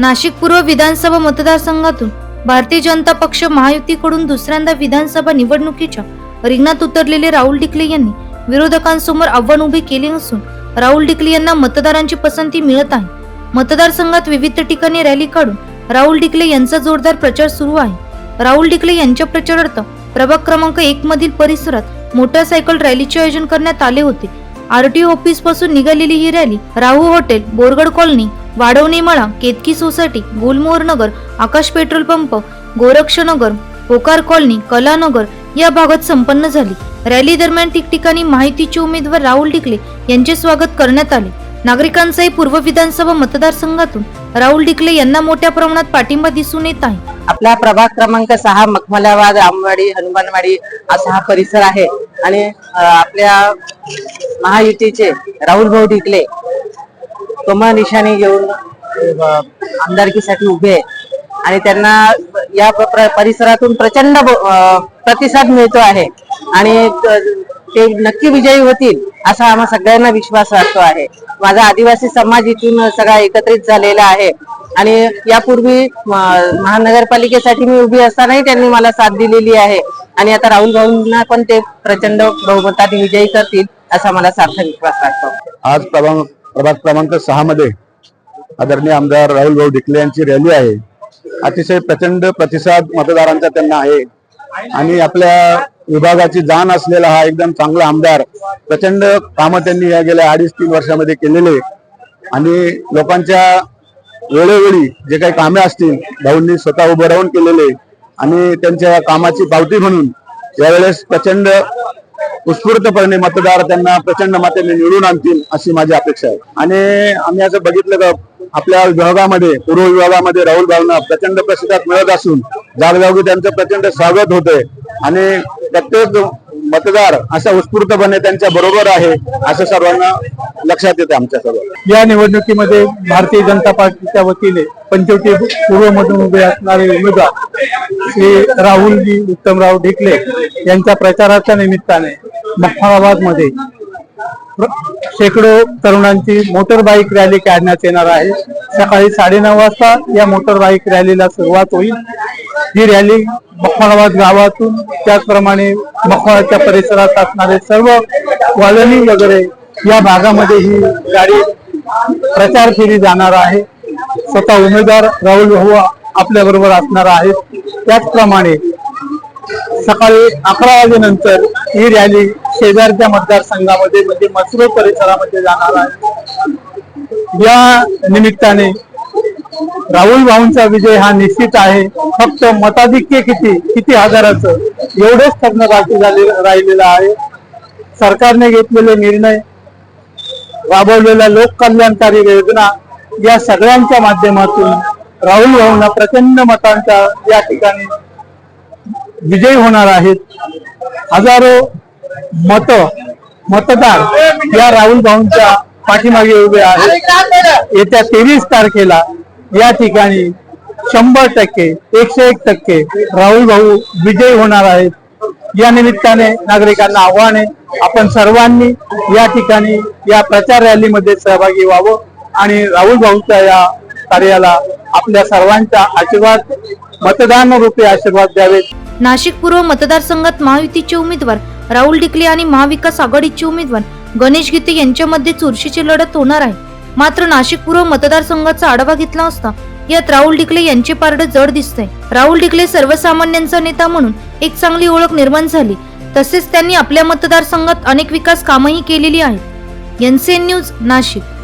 नाशिक पूर्व विधानसभा मतदारसंघातून भारतीय जनता पक्ष महायुतीकडून दुसऱ्यांदा विधानसभा निवडणुकीच्या रिंगणात उतरलेले राहुल डिकले यांनी विरोधकांसमोर आव्हान उभे केले असून राहुल डिकले यांना मतदारांची पसंती मिळत आहे. मतदारसंघात विविध ठिकाणी रॅली काढून राहुल डिकले यांचा जोरदार प्रचार सुरू आहे. राहुल डिकले यांच्या प्रचारार्थ प्रभाग क्रमांक एक मधील परिसरात मोटरसायकल रॅलीचे आयोजन करण्यात आले होते. आरटीओ ऑफिसपासून निघालेली ही rally Rahu hotel Borgad colony वाढवणे मळा Ketaki society Gulmohar Nagar Akash petrol pump Gorakshanagar होकार कॉलनी कलानगर या भागात संपन्न झाली. रॅली दरम्यान ठिकठिकाणी माहितीचे उमेदवार राहुल डिकले यांचे स्वागत करण्यात आले. नागरिकांचाही पूर्व विधानसभा मतदारसंघातून राहुल डिकले यांना मोठ्या प्रमाणात पाठिंबा दिसून येत आहे. आपला प्रभाग क्रमांक सहा मखमलाबाद रामवाडी हनुमानवाडी असा हा परिसर आहे. आणि आपल्या महायुतीचे राहुल भाऊ ढिकले कमळ निशाणी घेऊन आमदारकीसाठी उभे आहे आणि त्यांना या प्र- परिसरातून प्रचंड ब- अ, प्रतिसाद मिळतो आहे. आणि त- ते नक्की विजयी होतील असा आम्हा सगळ्यांना विश्वास वाटतो आहे. माझा आदिवासी समाज इथून सगळा एकत्रित झालेला आहे. आणि यापूर्वी म- महानगरपालिकेसाठी मी उभी असतानाही त्यांनी मला साथ दिलेली आहे. आणि आता राहुल भाऊंना पण ते प्रचंड बहुमताने विजयी करतील असा मला सार्थ विश्वास वाटतो आज प्रभाग प्रभाग क्रमांक सहा मध्ये आदरणीय आमदार राहुल भाऊ ढिकले यांची रॅली आहे. अतिशय प्रचंड प्रतिसाद मतदारांचा त्यांना आहे. आणि आपल्या विभागाची जाण असलेला हा एकदम चांगला आमदार प्रचंड कामं त्यांनी या गेल्या अडीच तीन वर्षामध्ये केलेले आणि लोकांच्या वेळोवेळी जे काही कामे असतील भाऊंनी स्वतः उभं राहून केलेले आणि त्यांच्या कामाची पावती म्हणून यावेळेस प्रचंड उत्स्फूर्तपणे मतदार त्यांना प्रचंड मातेने निवडून आणतील अशी माझी अपेक्षा आहे. आणि आम्ही असं बघितलं का आपल्या विभागामध्ये पूर्व विभागामध्ये राहुल भावना प्रचंड प्रसिद्धात मिळत असून जागोजागी त्यांचं प्रचंड स्वागत होतंय. आणि प्रत्येक मतदार असा उत्स्फूर्तपणे त्यांच्या बरोबर आहे असं सर्वांना लक्षात येतं आमच्या सर्व या निवडणुकीमध्ये भारतीय जनता पार्टीच्या वतीने पंचवटी पूर्वमधून उभे असणारे उमेदवार श्री राहुलजी उत्तमराव ढिकले यांच्या प्रचाराच्या निमित्ताने मखमाबादमध्ये शेकडो तरुणांची मोटर बाईक रॅली काढण्यात येणार आहे. सकाळी साडेनऊ वाजता या मोटर बाईक रॅलीला सुरुवात होईल. ही रॅली मखमाबाद गावातून त्याचप्रमाणे मखमाबादच्या परिसरात असणारे सर्व कॉलनी वगैरे या भागामध्ये ही गाडी प्रचार केली जाणार आहे. स्वतः उमेदवार राहुल भाऊ आपल्या बरोबर असणार आहेत. त्याचप्रमाणे सकाळी अकरा वाजेनंतर ही रॅली शेजारच्या मतदारसंघामध्ये म्हणजे मसरूळ परिसरामध्ये जाणार आहे. या निमित्ताने राहुल भाऊंचा विजय हा निश्चित आहे. फक्त मताधिक्य किती किती हजाराचं एवढेच ठरणं बाकी झाले राहिलेलं आहे. सरकारने घेतलेले निर्णय राबवलेल्या लोककल्याणकारी योजना या सगळ्यांच्या माध्यमातून राहुल भाऊंना प्रचंड मतांच्या या ठिकाणी विजय होणार आहेत. हजारो मत मतदार या राहुल भाऊंच्या पाठीमागे उभे आहेत. येत्या तेवीस तारखेला या ठिकाणी शंभर टक्के एकशे एक टक्के राहुल भाऊ विजयी होणार आहेत. या निमित्ताने नागरिकांना आव्हान आहे आपण सर्वांनी या ठिकाणी या प्रचार रॅलीमध्ये सहभागी व्हावं आणि राहुल भाऊच्या या कार्याला आपल्या सर्वांचा आशीर्वाद मतदान रूपी आशीर्वाद द्यावेत. नाशिक पूर्व मतदारसंघात महायुतीचे उमेदवार राहुल डिकले आणि महाविकास आघाडीचे उमेदवार गणेश गीते यांच्यामध्ये चुरशीची लढत होणार आहे. मात्र नाशिक पूर्व मतदारसंघाचा आढावा घेतला असता यात राहुल डिकले यांचे पारड जड दिसतंय. राहुल डिकले सर्वसामान्यांचा नेता म्हणून एक चांगली ओळख निर्माण झाली. तसेच त्यांनी आपल्या मतदारसंघात अनेक विकास कामही केलेली आहेत. NCN news Nashik.